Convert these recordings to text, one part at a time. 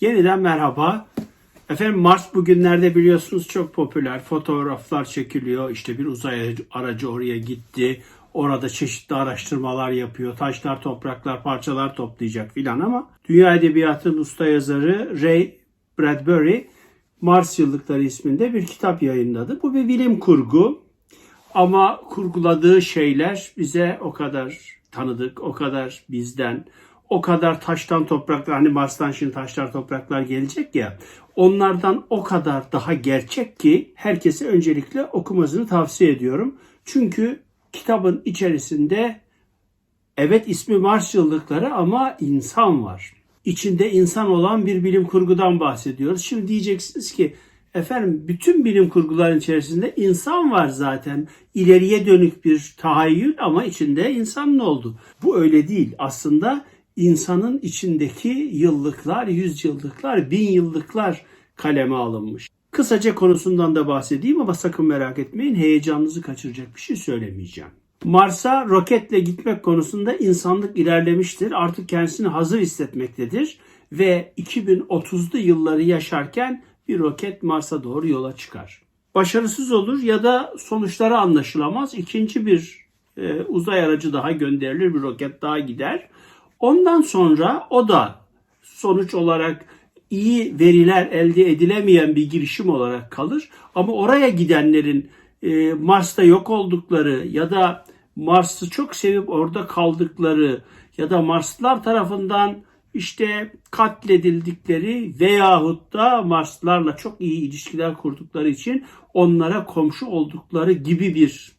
Yeniden merhaba. Efendim Mars bugünlerde biliyorsunuz çok popüler. Fotoğraflar çekiliyor. İşte bir uzay aracı oraya gitti. Orada çeşitli araştırmalar yapıyor. Taşlar, topraklar, parçalar toplayacak filan ama Dünya Edebiyatı'nın usta yazarı Ray Bradbury Mars Yıllıkları isminde bir kitap yayınladı. Bu bir bilim kurgu ama kurguladığı şeyler bize o kadar tanıdık, o kadar bizden, o kadar taştan topraklar, hani Mars'tan şimdi taşlar topraklar gelecek ya, onlardan o kadar daha gerçek ki herkese öncelikle okumasını tavsiye ediyorum. Çünkü kitabın içerisinde evet ismi Mars yıllıkları ama insan var. İçinde insan olan bir bilim kurgudan bahsediyoruz. Şimdi diyeceksiniz ki efendim bütün bilim kurguların içerisinde insan var zaten. İleriye dönük bir tahayyül ama içinde insan ne oldu? Bu öyle değil. Aslında insanın içindeki yıllıklar, yüzyıllıklar, bin yıllıklar kaleme alınmış. Kısaca konusundan da bahsedeyim ama sakın merak etmeyin heyecanınızı kaçıracak bir şey söylemeyeceğim. Mars'a roketle gitmek konusunda insanlık ilerlemiştir. Artık kendisini hazır hissetmektedir ve 2030'lu yılları yaşarken bir roket Mars'a doğru yola çıkar. Başarısız olur ya da sonuçları anlaşılamaz. İkinci bir e, uzay aracı daha gönderilir, bir roket daha gider. Ondan sonra o da sonuç olarak iyi veriler elde edilemeyen bir girişim olarak kalır. Ama oraya gidenlerin e, Mars'ta yok oldukları ya da Mars'ı çok sevip orada kaldıkları ya da Marslılar tarafından işte katledildikleri veyahut da Marslılarla çok iyi ilişkiler kurdukları için onlara komşu oldukları gibi bir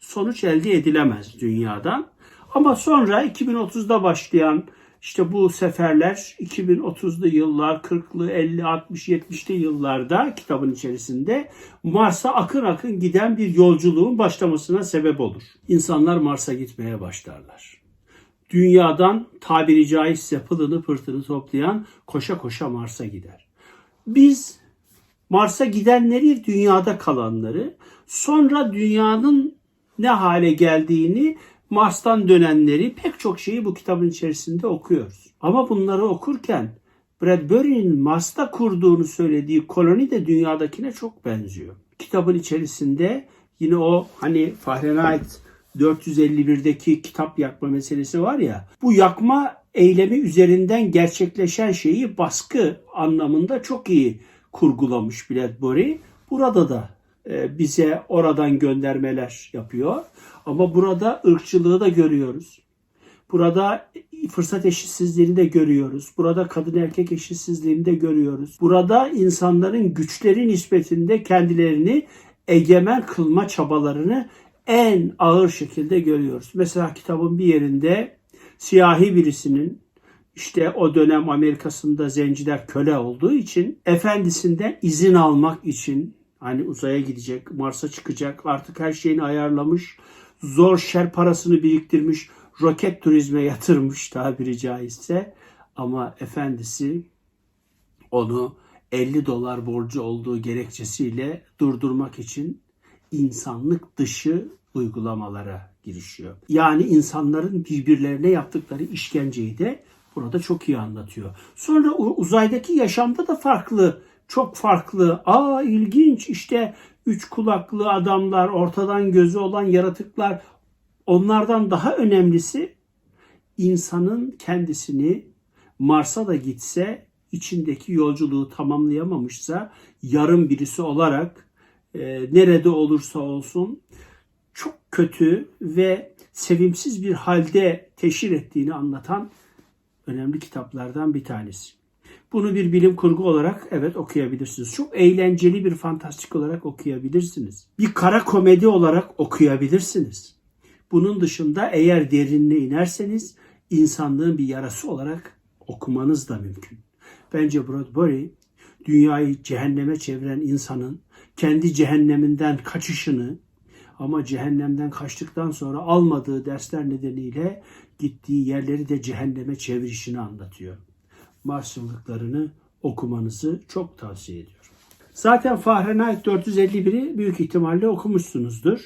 sonuç elde edilemez dünyadan. Ama sonra 2030'da başlayan işte bu seferler 2030'lu yıllar, 40'lı, 50, 60, 70'li yıllarda kitabın içerisinde Mars'a akın akın giden bir yolculuğun başlamasına sebep olur. İnsanlar Mars'a gitmeye başlarlar. Dünyadan tabiri caizse pılını pırtını toplayan koşa koşa Mars'a gider. Biz Mars'a gidenleri, dünyada kalanları, sonra dünyanın ne hale geldiğini Mars'tan dönenleri pek çok şeyi bu kitabın içerisinde okuyoruz. Ama bunları okurken Bradbury'nin Mars'ta kurduğunu söylediği koloni de dünyadakine çok benziyor. Kitabın içerisinde yine o hani Fahrenheit 451'deki kitap yakma meselesi var ya bu yakma eylemi üzerinden gerçekleşen şeyi baskı anlamında çok iyi kurgulamış Bradbury. Burada da bize oradan göndermeler yapıyor. Ama burada ırkçılığı da görüyoruz. Burada fırsat eşitsizliğini de görüyoruz. Burada kadın erkek eşitsizliğini de görüyoruz. Burada insanların güçleri nispetinde kendilerini egemen kılma çabalarını en ağır şekilde görüyoruz. Mesela kitabın bir yerinde siyahi birisinin işte o dönem Amerika'sında zenciler köle olduğu için efendisinden izin almak için hani uzaya gidecek, Mars'a çıkacak, artık her şeyini ayarlamış, zor şer parasını biriktirmiş, roket turizme yatırmış tabiri caizse. Ama efendisi onu 50 dolar borcu olduğu gerekçesiyle durdurmak için insanlık dışı uygulamalara girişiyor. Yani insanların birbirlerine yaptıkları işkenceyi de burada çok iyi anlatıyor. Sonra uzaydaki yaşamda da farklı, çok farklı. Aa ilginç işte üç kulaklı adamlar, ortadan gözü olan yaratıklar. Onlardan daha önemlisi insanın kendisini Mars'a da gitse içindeki yolculuğu tamamlayamamışsa yarım birisi olarak e, nerede olursa olsun çok kötü ve sevimsiz bir halde teşhir ettiğini anlatan önemli kitaplardan bir tanesi. Bunu bir bilim kurgu olarak evet okuyabilirsiniz. Çok eğlenceli bir fantastik olarak okuyabilirsiniz. Bir kara komedi olarak okuyabilirsiniz. Bunun dışında eğer derinine inerseniz insanlığın bir yarası olarak okumanız da mümkün. Bence Bradbury dünyayı cehenneme çeviren insanın kendi cehenneminden kaçışını ama cehennemden kaçtıktan sonra almadığı dersler nedeniyle gittiği yerleri de cehenneme çevirişini anlatıyor. Mars yıllıklarını okumanızı çok tavsiye ediyorum. Zaten Fahrenheit 451'i büyük ihtimalle okumuşsunuzdur.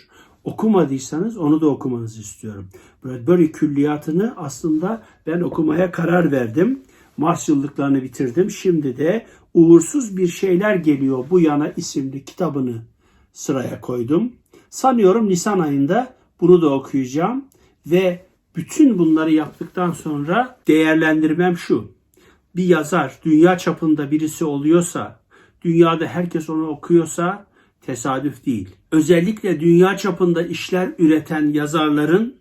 Okumadıysanız onu da okumanızı istiyorum. Bradbury külliyatını aslında ben okumaya karar verdim. Mars yıllıklarını bitirdim. Şimdi de Uğursuz Bir Şeyler Geliyor Bu Yana isimli kitabını sıraya koydum. Sanıyorum Nisan ayında bunu da okuyacağım ve bütün bunları yaptıktan sonra değerlendirmem şu. Bir yazar dünya çapında birisi oluyorsa, dünyada herkes onu okuyorsa tesadüf değil. Özellikle dünya çapında işler üreten yazarların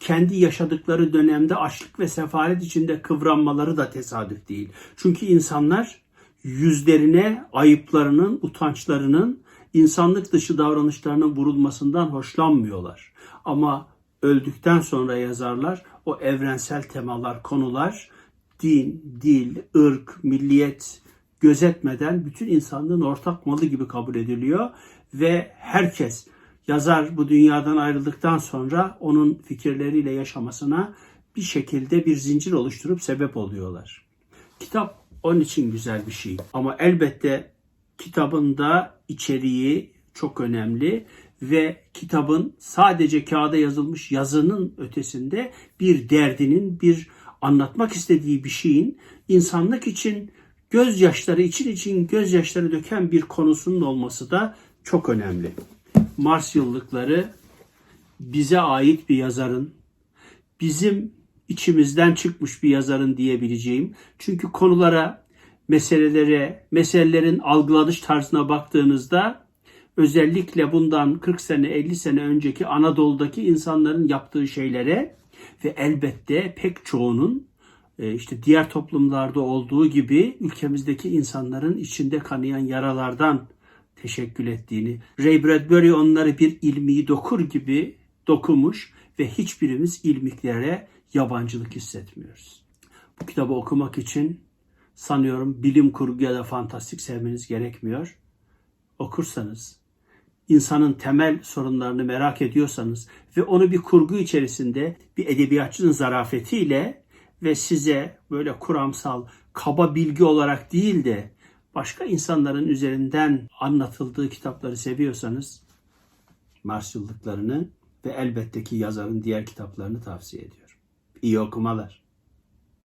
kendi yaşadıkları dönemde açlık ve sefalet içinde kıvranmaları da tesadüf değil. Çünkü insanlar yüzlerine ayıplarının, utançlarının, insanlık dışı davranışlarının vurulmasından hoşlanmıyorlar. Ama öldükten sonra yazarlar o evrensel temalar, konular din, dil, ırk, milliyet gözetmeden bütün insanlığın ortak malı gibi kabul ediliyor ve herkes yazar bu dünyadan ayrıldıktan sonra onun fikirleriyle yaşamasına bir şekilde bir zincir oluşturup sebep oluyorlar. Kitap onun için güzel bir şey. Ama elbette kitabın da içeriği çok önemli ve kitabın sadece kağıda yazılmış yazının ötesinde bir derdinin, bir anlatmak istediği bir şeyin insanlık için gözyaşları için için gözyaşları döken bir konusunun olması da çok önemli. Mars yıllıkları bize ait bir yazarın, bizim içimizden çıkmış bir yazarın diyebileceğim. Çünkü konulara, meselelere, meselelerin algılanış tarzına baktığınızda özellikle bundan 40 sene 50 sene önceki Anadolu'daki insanların yaptığı şeylere ve elbette pek çoğunun e, işte diğer toplumlarda olduğu gibi ülkemizdeki insanların içinde kanayan yaralardan teşekkül ettiğini, Ray Bradbury onları bir ilmi dokur gibi dokumuş ve hiçbirimiz ilmiklere yabancılık hissetmiyoruz. Bu kitabı okumak için sanıyorum bilim kurgu ya da fantastik sevmeniz gerekmiyor. Okursanız, insanın temel sorunlarını merak ediyorsanız ve onu bir kurgu içerisinde bir edebiyatçının zarafetiyle ve size böyle kuramsal, kaba bilgi olarak değil de başka insanların üzerinden anlatıldığı kitapları seviyorsanız Mars yıllıklarını ve elbette ki yazarın diğer kitaplarını tavsiye ediyorum. İyi okumalar.